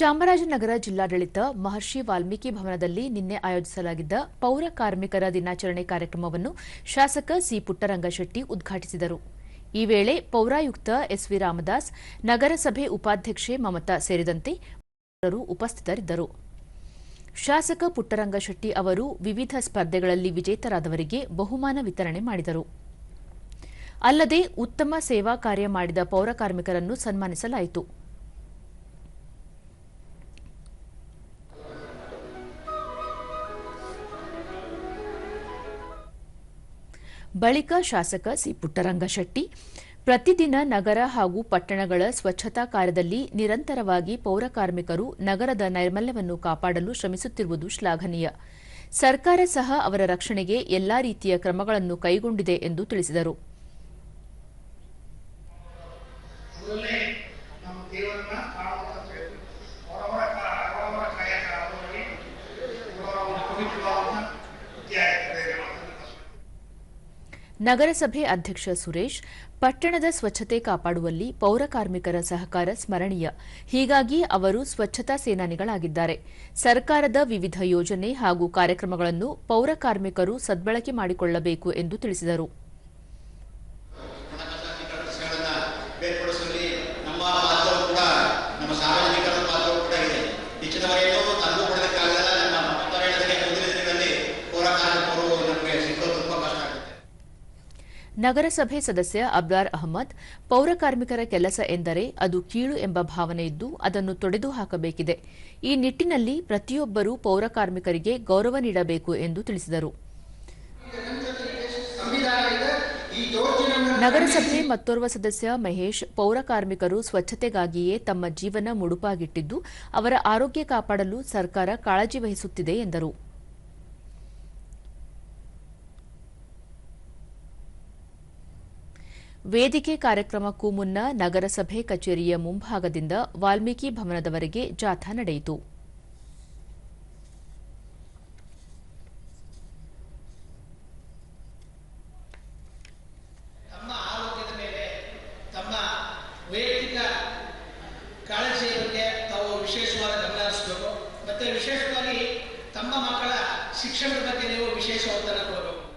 ಚಾಮರಾಜನಗರ ಜಿಲ್ಲಾಡಳಿತ ಮಹರ್ಷಿ ವಾಲ್ಮೀಕಿ ಭವನದಲ್ಲಿ ನಿನ್ನೆ ಆಯೋಜಿಸಲಾಗಿದ್ದ ಪೌರ ಕಾರ್ಮಿಕರ ದಿನಾಚರಣೆ ಕಾರ್ಯಕ್ರಮವನ್ನು ಶಾಸಕ ಸಿ ಪುಟ್ಟರಂಗಶೆಟ್ಟಿ ಉದ್ಘಾಟಿಸಿದರು. ಈ ವೇಳೆ ಪೌರಾಯುಕ್ತ ಎಸ್ವಿ ರಾಮದಾಸ್, ನಗರಸಭೆ ಉಪಾಧ್ಯಕ್ಷೆ ಮಮತಾ ಸೇರಿದಂತೆ ಉಪಸ್ಥಿತರಿದ್ದರು. ಶಾಸಕ ಪುಟ್ಟರಂಗಶೆಟ್ಟಿ ಅವರು ವಿವಿಧ ಸ್ಪರ್ಧೆಗಳಲ್ಲಿ ವಿಜೇತರಾದವರಿಗೆ ಬಹುಮಾನ ವಿತರಣೆ ಮಾಡಿದರು. ಅಲ್ಲದೆ ಉತ್ತಮ ಸೇವಾ ಕಾರ್ಯ ಮಾಡಿದ ಪೌರ ಕಾರ್ಮಿಕರನ್ನು ಸನ್ಮಾನಿಸಲಾಯಿತು. ಬಳಿಕ ಶಾಸಕ ಸಿ ಪುಟ್ಟರಂಗಶೆಟ್ಟಿ ಪ್ರತಿದಿನ ನಗರ ಹಾಗೂ ಪಟ್ಟಣಗಳ ಸ್ವಚ್ಛತಾ ಕಾರ್ಯದಲ್ಲಿ ನಿರಂತರವಾಗಿ ಪೌರ ಕಾರ್ಮಿಕರು ನಗರದ ನೈರ್ಮಲ್ಯವನ್ನು ಕಾಪಾಡಲು ಶ್ರಮಿಸುತ್ತಿರುವುದು ಶ್ಲಾಘನೀಯ. ಸರ್ಕಾರ ಸಹ ಅವರ ರಕ್ಷಣೆಗೆ ಎಲ್ಲಾ ರೀತಿಯ ಕ್ರಮಗಳನ್ನು ಕೈಗೊಂಡಿದೆ ಎಂದು ತಿಳಿಸಿದರು. ನಗರಸಭೆ ಅಧ್ಯಕ್ಷ ಸುರೇಶ್, ಪಟ್ಟಣದ ಸ್ವಚ್ಛತೆ ಕಾಪಾಡುವಲ್ಲಿ ಪೌರ ಕಾರ್ಮಿಕರ ಸಹಕಾರ ಸ್ಮರಣೀಯ. ಹೀಗಾಗಿ ಅವರು ಸ್ವಚ್ಛತಾ ಸೇನಾನಿಗಳಾಗಿದ್ದಾರೆ. ಸರ್ಕಾರದ ವಿವಿಧ ಯೋಜನೆ ಹಾಗೂ ಕಾರ್ಯಕ್ರಮಗಳನ್ನು ಪೌರ ಕಾರ್ಮಿಕರು ಸದ್ಬಳಕೆ ಮಾಡಿಕೊಳ್ಳಬೇಕು ಎಂದು ತಿಳಿಸಿದರು. ನಗರಸಭೆ ಸದಸ್ಯ ಅಬ್ದಾರ್ ಅಹಮದ್, ಪೌರ ಕಾರ್ಮಿಕರ ಕೆಲಸ ಎಂದರೆ ಅದು ಕೀಳು ಎಂಬ ಭಾವನೆ ಇದ್ದು ಅದನ್ನು ತೊಡೆದು ಹಾಕಬೇಕಿದೆ. ಈ ನಿಟ್ಟಿನಲ್ಲಿ ಪ್ರತಿಯೊಬ್ಬರೂ ಪೌರ ಕಾರ್ಮಿಕರಿಗೆ ಗೌರವ ನೀಡಬೇಕು ಎಂದು ತಿಳಿಸಿದರು. ನಗರಸಭೆ ಮತ್ತೋರ್ವ ಸದಸ್ಯ ಮಹೇಶ್, ಪೌರ ಕಾರ್ಮಿಕರು ಸ್ವಚ್ಛತೆಗಾಗಿಯೇ ತಮ್ಮ ಜೀವನ ಮುಡುಪಾಗಿಟ್ಟಿದ್ದು ಅವರ ಆರೋಗ್ಯ ಕಾಪಾಡಲು ಸರ್ಕಾರ ಕಾಳಜಿ ವಹಿಸುತ್ತಿದೆ ಎಂದರು. ವೇದಿಕೆ ಕಾರ್ಯಕ್ರಮಕ್ಕೂ ಮುನ್ನ ನಗರಸಭೆ ಕಚೇರಿಯ ಮುಂಭಾಗದಿಂದ ವಾಲ್ಮೀಕಿ ಭವನದವರೆಗೆ ಜಾಥಾ ನಡೆಯಿತು. ಶಿಕ್ಷಣದ ನೀವು ವಿಶೇಷ ಒತ್ತಡ ಕೊಡಬೇಕು.